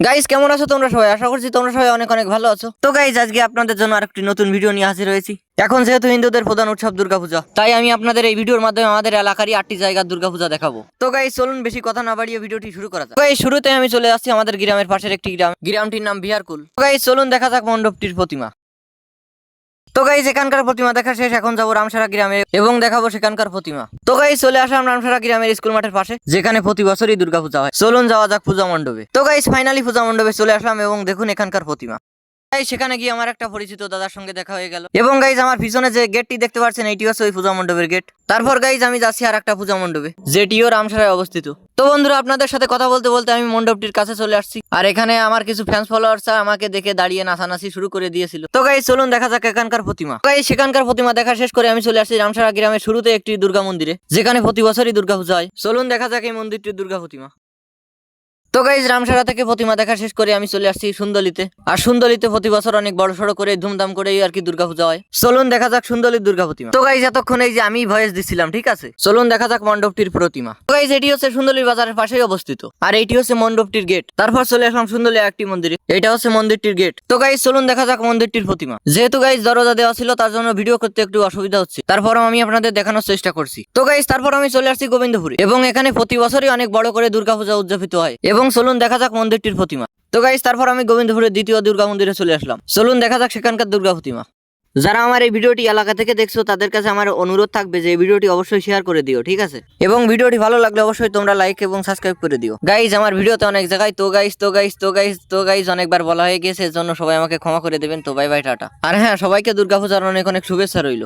Guys কেমন আছো তোমরা সবাই? আশা করছি তোমরা সবাই অনেক অনেক ভালো আছো। তো গাইজ আজকে আপনাদের জন্য আরেকটি নতুন ভিডিও নিয়ে হাজির হয়েছি। এখন যেহেতু হিন্দুদের প্রধান উৎসব দুর্গাপূজা, তাই আমি আপনাদের এই ভিডিওর মাধ্যমে আমাদের এলাকারই আটটি জায়গার দুর্গাপূজা দেখাবো। তো গাইজ চলুন বেশি কথা না বাড়িয়ে ভিডিওটি শুরু করা যাক। গাইজ শুরুতে আমি চলে আসছি আমাদের গ্রামের পাশের একটি গ্রাম। গ্রামটির নাম বিহারকুল। তো গাইজ চলুন দেখা যাক মণ্ডপটির প্রতিমা। তো গাইজ এখানকার প্রতিমা দেখা শেষ। এখন যাব রামসারা গ্রামে এবং দেখাবো সেখানকার প্রতিমা। তো গাইজ চলে আসলাম রামসারা গ্রামের স্কুল মাঠের পাশে, যেখানে প্রতি বছরই দুর্গাপূজা হয়। চলুন যাওয়া যাক পূজা মণ্ডপে। তো গাইজ ফাইনালি পূজা মণ্ডপে চলে আসলাম এবং দেখুন এখানকার প্রতিমা। সেখানে গিয়ে আমার একটা পরিচিত দাদার সঙ্গে দেখা হয়ে গেল। এবং গাইজ আমার পিছনে যে গেটটি দেখতে পাচ্ছেন এইটি হচ্ছে ওই পূজা মণ্ডপের গেট তারপর গাইজ আমি যাচ্ছি আর একটা পূজা মণ্ডপে, যেটিও রামসারায় অবস্থিত। তো বন্ধুরা, আপনাদের সাথে কথা বলতে বলতে আমি মণ্ডপটির কাছে চলে আসছি। আর এখানে আমার কিছু ফ্যান্স ফলোয়ার্স আমাকে দেখে দাঁড়িয়ে নাচানাচি শুরু করে দিয়েছিল। তো গাইজ চলুন দেখা যাক এখানকার প্রতিমা। গাইজ সেখানকার প্রতিমা দেখা শেষ করে আমি চলে আসছি রামসারা গ্রামের শুরুতে একটি দুর্গা মন্দিরে, যেখানে প্রতি বছরই দুর্গা পূজা হয়। চলুন দেখা যাক এই মন্দিরটির দুর্গা প্রতিমা। তো গাইজ রামসারা থেকে প্রতিমা দেখা শেষ করে আমি চলে আসছি সুন্দলিতে। আর সুন্দলিতে প্রতি বছর অনেক বড় সড়ো করে ধুমধাম করে আর কি দুর্গাপূজা হয়। চলুন দেখা যাক সুন্দলির দুর্গা প্রতিমা তো গাইজ এতক্ষণ এই যে আমি ভয়েস দিচ্ছিলাম ঠিক আছে? চলুন দেখা যাক মণ্ডপটির প্রতিমা। তো গাইজ এটি হচ্ছে সুন্দলির বাজারের পাশেই অবস্থিত। আর এটি হচ্ছে মণ্ডপটির গেট তারপর চলে আসলাম সুন্দলি একটি মন্দিরে। এটা হচ্ছে মন্দিরটির গেট তো গাইজ চলুন দেখা যাক মন্দিরটির প্রতিমা। যেহেতু গাইজ দরজা দেওয়া ছিল, তার জন্য ভিডিও করতে একটু অসুবিধা হচ্ছে। তারপরও আমি আপনাদের দেখানোর চেষ্টা করছি। তো গাইজ তারপর আমি চলে আসছি গোবিন্দপুরে। এবং এখানে প্রতি বছরই অনেক বড় করে দুর্গাপূজা উদযাপিত হয়। এবং চলুন দেখা যাক মন্দিরটির প্রতিমা। তো গাইজ তারপর আমি গোবিন্দপুরের দ্বিতীয় দুর্গা মন্দিরে চলে আসলাম। চলুন দেখা যাক সেখানকার দুর্গা প্রতিমা। যারা আমার এই ভিডিওটি এলাকা থেকে দেখছ, তাদের কাছে আমার অনুরোধ থাকবে যে এই ভিডিওটি অবশ্যই শেয়ার করে দিও, ঠিক আছে? এবং ভিডিওটি ভালো লাগলে অবশ্যই তোমরা লাইক এবং সাবস্ক্রাইব করে দিও। গাইজ আমার ভিডিওতে অনেক জায়গায় তো গাইজ তো গাইজ তো গাইজ তো গাইজ অনেকবার বলা হয়ে গেছে, এর জন্য সবাই আমাকে ক্ষমা করে দেবেন। তো বাই বাই টাটা। আর হ্যাঁ সবাইকে দুর্গাপূজার অনেক অনেক শুভেচ্ছা রইল।